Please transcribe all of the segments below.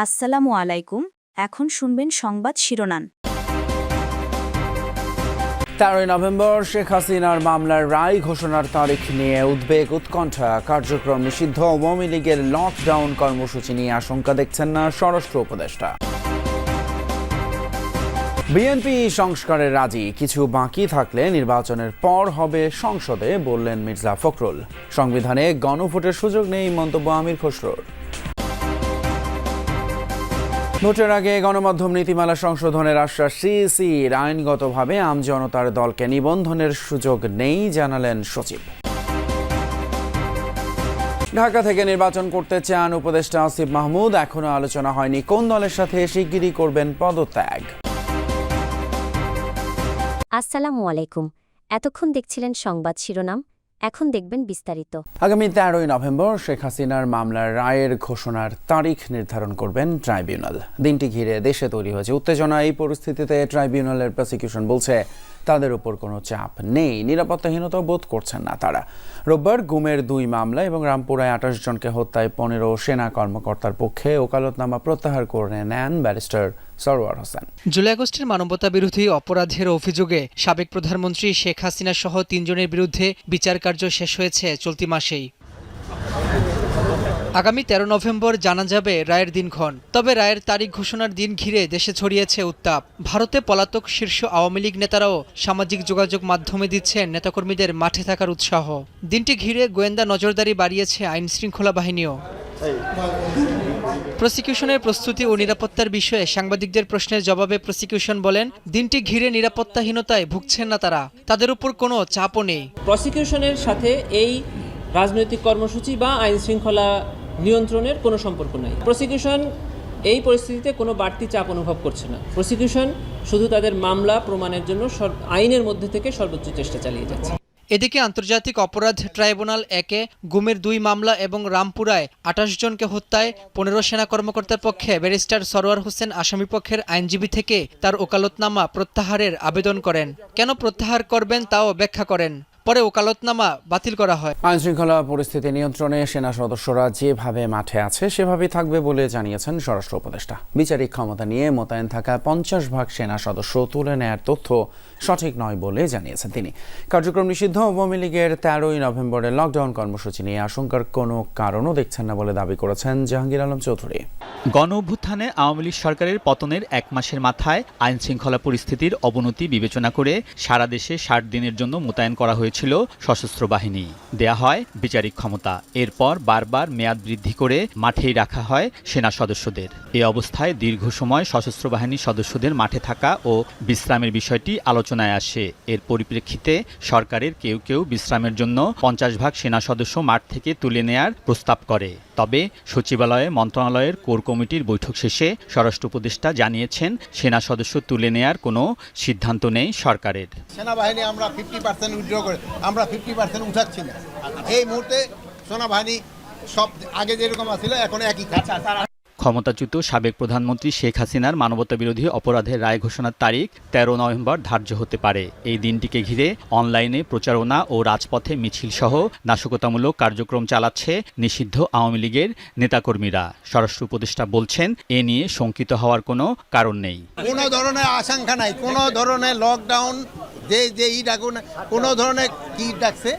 আসসালামু আলাইকুম, এখন শুনবেন সংবাদ শিরোনাম। তেরোই নভেম্বর শেখ হাসিনার মামলার রায় ঘোষণার তারিখ নিয়ে উদ্বেগ, উৎকণ্ঠা, কার্যক্রম নিষিদ্ধ, আওয়ামী লীগের লকডাউন কর্মসূচি নিয়ে আশঙ্কা দেখছেন না স্বরাষ্ট্র উপদেষ্টা। বিএনপি সংস্কারে রাজি, কিছু বাকি থাকলে নির্বাচনের পর হবে সংসদে, বললেন মির্জা ফখরুল। সংবিধানে গণভোটের সুযোগ নেই মন্তব্য আমির খসরুর। ভোটের আগে গণমাধ্যম নীতিমালা সংশোধনের আশ্বাস সিইসির আইনগতভাবে আমজনতার দলকে নিবন্ধনের সুযোগ নেই জানালেন সচিব। ঢাকা থেকে নির্বাচন করতে চান উপদেষ্টা আসিফ মাহমুদ। এখনও আলোচনা হয়নি কোন দলের সাথে শিগগিরই করবেন পদত্যাগ। আসসালামু আলাইকুম। এতক্ষণ দেখছিলেন সংবাদ শিরোনাম। এখন দেখবেন বিস্তারিত। আগামী তেরোই নভেম্বর শেখ হাসিনার মামলার রায়ের ঘোষণার তারিখ নির্ধারণ করবেন ট্রাইব্যুনাল। দিনটি ঘিরে দেশে তৈরি হয়েছে উত্তেজনা। এই পরিস্থিতিতে ট্রাইব্যুনালের প্রসিকিউশন বলছে তাদের উপর কোনো চাপ নেই। নিরাপত্তাহীনতা বোধ করছেন না তারা। রোববার গুমের দুই মামলা এবং রামপুরায় আঠাশ জনকে হত্যায় পনেরো সেনা কর্মকর্তার পক্ষে ওকালতনামা প্রত্যাহার করে নেন ব্যারিস্টার সরোয়ার হোসেন। জুলাই আগস্টের মানবতা বিরোধী অপরাধের অভিযোগে সাবেক প্রধানমন্ত্রী শেখ হাসিনা সহ তিনজনের বিরুদ্ধে বিচার কার্য শেষ হয়েছে চলতি মাসেই। আগামী তেরো নভেম্বর জানা যাবে রায়ের দিনক্ষণ। তবে রায়ের তারিখ ঘোষণার দিন ঘিরে দেশে ছড়িয়েছে উত্তাপ। ভারতে পলাতক শীর্ষ আওয়ামী লীগ নেতারাও সামাজিক যোগাযোগ মাধ্যমে দিচ্ছেন নেতাকর্মীদের মাঠে থাকার উৎসাহ। দিনটি ঘিরে গোয়েন্দা নজরদারি বাড়িয়েছে আইন শৃঙ্খলা বাহিনীও। প্রসিকিউশনের প্রস্তুতি ও নিরাপত্তার বিষয়ে সাংবাদিকদের প্রশ্নের জবাবে প্রসিকিউশন বলেন, দিনটি ঘিরে নিরাপত্তাহীনতায় ভুগছেন না তারা। তাদের উপর কোনো চাপও নেই। প্রসিকিউশনের সাথে এই রাজনৈতিক কর্মসূচি বা আইন শৃঙ্খলা নিয়ন্ত্রণের কোনো সম্পর্ক নাই। প্রসিকিউশন এই পরিস্থিতিতে কোনো বাড়তি চাপ অনুভব করছে না। প্রসিকিউশন শুধু তাদের মামলা প্রমাণের জন্য আইনের মধ্যে থেকে সর্বোচ্চ চেষ্টা চালিয়ে যাচ্ছে। এদিকে আন্তর্জাতিক অপরাধ ট্রাইব্যুনাল একে গুমের দুই মামলা এবং রামপুরায় আঠাশ জনকে হত্যায় পনেরো সেনা কর্মকর্তার পক্ষে ব্যারিস্টার সরোয়ার হোসেন আসামিপক্ষের আইনজীবী থেকে তার ওকালতনামা প্রত্যাহারের আবেদন করেন। কেন প্রত্যাহার করবেন তাও ব্যাখ্যা করেন। পরে ওকালতনামা বাতিল করা হয়। আইন শৃঙ্খলা পরিস্থিতি নিয়ন্ত্রণে সেনা সদস্যরা যেভাবে মাঠে আছে সেভাবেই থাকবে বলে জানিয়েছেন স্বরাষ্ট্র উপদেষ্টা। বিচারিক ক্ষমতা নিয়ে মোতায়েন থাকা পঞ্চাশ ভাগ সেনা সদস্য তুলে নেয়ার তথ্য সঠিক নয় বলে জানিয়েছেন তিনি। কার্যক্রম নিষিদ্ধ। আওয়ামী লীগের তেরোই নভেম্বরে লকডাউন কর্মসূচি নিয়ে আশঙ্কার কোনো কারণও দেখছেন না বলে দাবি করেছেন জাহাঙ্গীর আলম চৌধুরী। গণ অভ্যুত্থানে আওয়ামী লীগ সরকারের পতনের এক মাসের মাথায় আইন শৃঙ্খলা পরিস্থিতির অবনতি বিবেচনা করে সারা দেশে ষাট দিনের জন্য মোতায়েন করা হয়েছিল সশস্ত্র বাহিনী। দেয়া হয় বিচারিক ক্ষমতা। এরপর বারবার মেয়াদ বৃদ্ধি করে মাঠেই রাখা হয় সেনা সদস্যদের। এ অবস্থায় দীর্ঘ সময় সশস্ত্র বাহিনীর সদস্যদের মাঠে থাকা ও বিশ্রামের বিষয়টি আলোচনায় আসে। এর পরিপ্রেক্ষিতে সরকারের কেউ কেউ বিশ্রামের জন্য পঞ্চাশ ভাগ সেনা সদস্য মাঠ থেকে তুলে নেয়ার প্রস্তাব করে। তবে সচিবালয়ে মন্ত্রণালয়ের কোর কমিটির বৈঠক শেষে স্বরাষ্ট্র উপদেষ্টা জানিয়েছেন, সেনা সদস্য তুলে নেয়ার কোনো সিদ্ধান্ত নেই সরকারের। সেনাবাহিনী আমরা ফিফটি পার্সেন্ট উইথড্র করে, আমরা ফিফটি পার্সেন্ট উঠাচ্ছি না। এই মুহূর্তে সেনাবাহিনী সব আগে যেরকম আছিল, এখন একই ক্ষমতাচ্যুত সাবেক প্রধানমন্ত্রী শেখ হাসিনার মানবতাবিরোধী অপরাধের রায় ঘোষণার তারিখ তেরো নভেম্বর ধার্য হতে পারে। এই দিনটিকে ঘিরে অনলাইনে প্রচারণা ও রাজপথে মিছিল সহ নাশকতামূলক কার্যক্রম চালাচ্ছে নিষিদ্ধ আওয়ামী লীগের নেতাকর্মীরা। স্বরাষ্ট্র উপদেষ্টা বলছেন, এ নিয়ে শঙ্কিত হওয়ার কোনো কারণ নেই। কোনো ধরনের আশঙ্কা নাই, কোনো ধরনের লকডাউন যে যে ই ডাকুন কোনো ধরনের কি ডাকছে?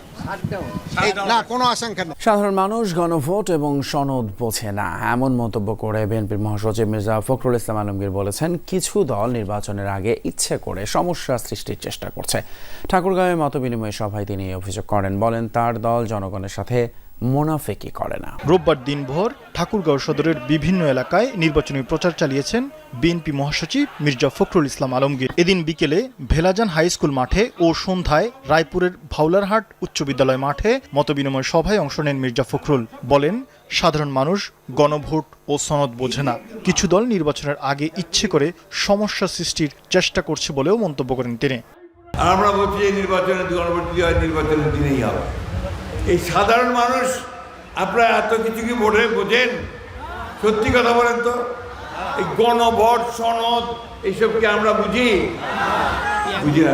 এই- না কোনো আশঙ্কা নেই। সাধারণ মানুষ গণভোট এবং সনদ বোঝে না। এমন মন্তব্য করে বিএনপির মহাসচিব মির্জা ফখরুল ইসলাম আলমগীর বলেছেন কিছু দল নির্বাচনের আগে ইচ্ছে করে সমস্যা সৃষ্টির চেষ্টা করছে। ঠাকুরগাঁওয়ে মতবিনিময় সভায় তিনি অভিযোগ করেন। বলেন তার দল জনগণের সাথে মুনাফেকি করে না? রোববার দিনভর ঠাকুরগাঁও সদরের বিভিন্ন এলাকায় নির্বাচনী প্রচার চালিয়েছেন বিএনপি মহাসচিব মির্জা ফখরুল ইসলাম আলমগীর। এদিন বিকেলে ভেলাজান হাই স্কুল মাঠে ও সন্ধ্যায় রায়পুরের ভাউলারহাট উচ্চ বিদ্যালয় মাঠে মতবিনিময় সভায় অংশ নেন মির্জা ফখরুল। বলেন সাধারণ মানুষ গণভোট ও সনদ বোঝে না। কিছু দল নির্বাচনের আগে ইচ্ছে করে সমস্যা সৃষ্টির চেষ্টা করছে বলেও মন্তব্য করেন তিনি। আমরা বলছি এই নির্বাচনের গণভোট হয় নির্বাচনের দিনেই হবে। এই সাধারণ মানুষ, আপনারা এত কিছু কি বোঝে বোঝেন? সত্যি কথা বলেন তো। এই গণভোট, সনদ, এইসব কি আমরা বুঝি? বুঝি না।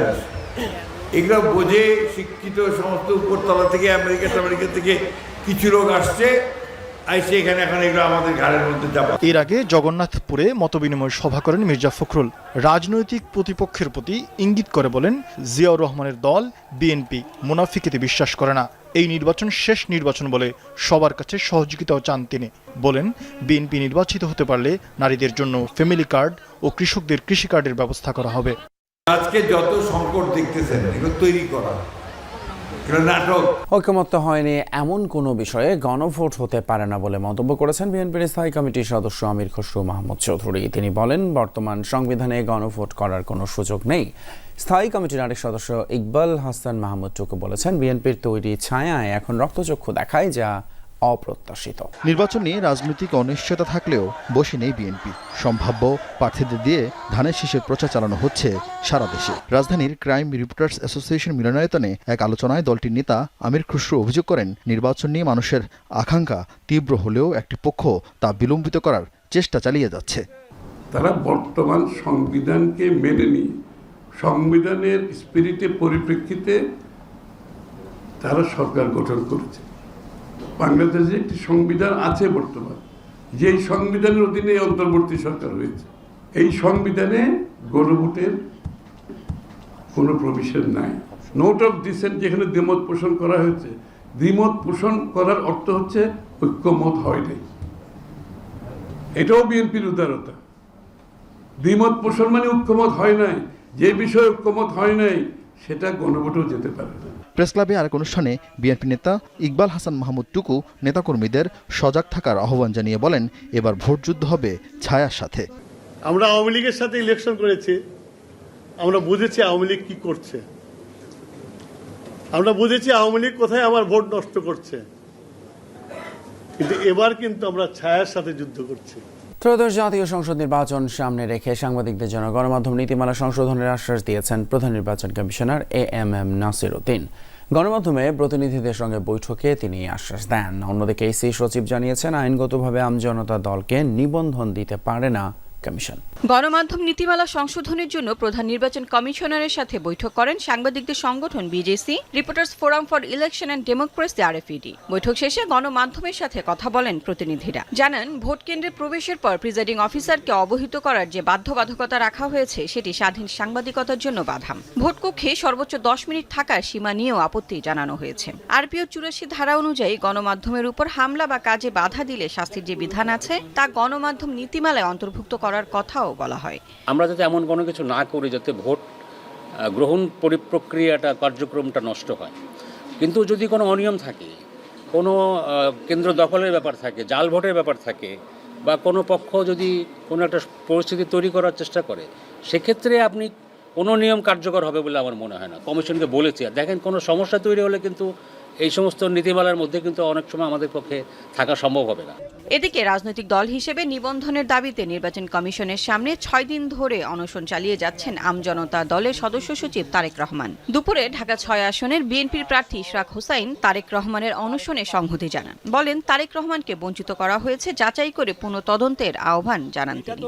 এগুলো বোঝে শিক্ষিত সমস্ত উপরতলা থেকে, আমেরিকা আমেরিকা থেকে কিছু লোক আসছে এখানে এখন এগুলো আমাদের মধ্যে এর আগে জগন্নাথপুরে মতবিনিময় সভা করেন মির্জা ফখরুল। রাজনৈতিক প্রতিপক্ষের প্রতি ইঙ্গিত করে বলেন, জিয়াউর রহমানের দল বিএনপি মুনাফিকেতে বিশ্বাস করে না। এই নির্বাচন শেষ নির্বাচন বলে সবার কাছে সহযোগিতাও চান তিনি। বলেন, বিএনপি নির্বাচিত হতে পারলে নারীদের জন্য ফ্যামিলি কার্ড ও কৃষকদের কৃষি কার্ডের ব্যবস্থা করা হবে। আজকে যত সংকট দেখতেছেন, এগুলো তৈরি করা। ঐকমত্য হয়নি এমন কোনো বিষয়ে গণভোট হতে পারে না বলে মন্তব্য করেছেন বিএনপির স্থায়ী কমিটির সদস্য আমির খসরু মাহমুদ চৌধুরী। তিনি বলেন, বর্তমান সংবিধানে গণভোট করার কোনো সুযোগ নেই। স্থায়ী কমিটির আরেক সদস্য ইকবাল হাসান মাহমুদ চোকে বলেছেন, বিএনপির তৈরি ছায়ায় এখন রক্তচক্ষু দেখায় যা অপ্রত্যাশিত। নির্বাচন নিয়ে রাজনৈতিক অনিশ্চয়তা থাকলেও বসে নেই বিএনপি। সম্ভাব্য প্রার্থীদের দিয়ে ধানের শীষের প্রচার চালানো হচ্ছে সারা দেশে। রাজধানীর ক্রাইম রিপোর্টার্স অ্যাসোসিয়েশন মিলনায়তনে এক আলোচনায় দলটির নেতা আমির খুসরু অভিযোগ করেন নির্বাচন নিয়ে মানুষের আকাঙ্ক্ষা তীব্র হলেও একটি পক্ষ তা বিলম্বিত করার চেষ্টা চালিয়ে যাচ্ছে। তারা বর্তমান সংবিধানকে মেনে নিয়ে সংবিধানের স্পিরিটের পরিপ্রেক্ষিতে তারা সরকার গঠন করেছে। বাংলাদেশে একটি সংবিধান আছে বর্তমান, যেই সংবিধানের অধীনে অন্তর্বর্তী সরকার হয়েছে এই সংবিধানে গণভোটের কোনো প্রভিশন নাই। নোট অফ ডিসেন্ট যেখানে দ্বিমত পোষণ করা হয়েছে, দ্বিমত পোষণ করার অর্থ হচ্ছে ঐক্যমত হয় নাই। এটাও বিএনপির উদারতা। দ্বিমত পোষণ মানে ঐক্যমত হয় নাই। যে বিষয়ে ঐক্যমত হয় নাই, সেটা গণভোটেও যেতে পারে না। প্রেস ক্লাবে আরেক অনুষ্ঠানে বিএনপি নেতা ইকবাল হাসান মাহমুদ টুকু নেতাকর্মীদের সজাগ থাকার আহ্বান জানিয়ে বলেন, এবার ভোটযুদ্ধ হবে ছায়ার সাথে। আমরা আওয়ামী লীগের সাথে ইলেকশন করেছি। আমরা বুঝেছি আওয়ামী লীগ কি করছে। আমরা বুঝেছি আওয়ামী লীগ কোথায় আমার ভোট নষ্ট করছে। কিন্তু এবার কিন্তু আমরা ছায়ার সাথে যুদ্ধ করছি। ত্রয়োদশ জাতীয় সংসদ নির্বাচন সামনে রেখে সাংবাদিকদের জন্য গণমাধ্যম নীতিমালা সংশোধনের আশ্বাস দিয়েছেন প্রধান নির্বাচন commissioner A M M Nasir Uddin গণমাধ্যমে প্রতিনিধিদের সঙ্গে বৈঠকে তিনি আশ্বাস দেন। অন্যদিকে ইসি সচিব জানিয়েছেন, আইনগতভাবে আমজনতা দলকে নিবন্ধন দিতে পারে না। কমিশন। গণমাধ্যম নীতিমালা সংশোধনের জন্য প্রধান নির্বাচন কমিশনারের সাথে বৈঠক করেন সাংবাদিকদের সংগঠন BJC reporters forum for election and democracy RFED বৈঠক শেষে গণমাধ্যমের সাথে কথা বলেন প্রতিনিধিরা। জানান, ভোট কেন্দ্রে প্রবেশের পর প্রিজাইডিং অফিসারকে অবহিত করার যে বাধ্যবাধকতা রাখা হয়েছে, সেটি স্বাধীন সাংবাদিকতার জন্য বাধাম। ভোটকক্ষে সর্বোচ্চ দশ মিনিট থাকার সীমা নিয়েও আপত্তি জানানো হয়েছে। আরপিও চুরাশি ধারা অনুযায়ী গণমাধ্যমের উপর হামলা বা কাজে বাধা দিলে শাস্তির যে বিধান আছে, তা গণমাধ্যম নীতিমালায় অন্তর্ভুক্ত করার কথাও বলা হয়। আমরা যাতে এমন কোনো কিছু না করি যাতে ভোট গ্রহণ পরিপ্রক্রিয়াটা, কার্যক্রমটা নষ্ট হয়। কিন্তু যদি কোনো অনিয়ম থাকে, কোনো কেন্দ্র দখলের ব্যাপার থাকে, জাল ভোটের ব্যাপার থাকে, বা কোনো পক্ষ যদি কোনো একটা পরিস্থিতি তৈরি করার চেষ্টা করে, সেক্ষেত্রে আপনি কোনো নিয়ম কার্যকর হবে বলে আমার মনে হয় না। কমিশনকে বলেছি। আর দেখেন, কোনো সমস্যা তৈরি হলে কিন্তু এই সমস্ত নীতিমালার মধ্যে কিন্তু অনেক সময় আমাদের পক্ষে থাকা সম্ভব হবে না। এদিকে রাজনৈতিক দল হিসেবে নিবন্ধনের দাবিতে নির্বাচন কমিশনের সামনে ছয় দিন ধরে অনশন চালিয়ে যাচ্ছেন আমজনতা দলের সদস্য সচিব তারেক রহমান। দুপুরে ঢাকা ছয় আসনের বিএনপির প্রার্থী ইশরাক হোসাইন তারেক রহমানের অনশনে সংহতি জানান। বলেন, তারেক রহমানকে বঞ্চিত করা হয়েছে যাচাই করে পুনঃ তদন্তের আহ্বান জানান তিনি।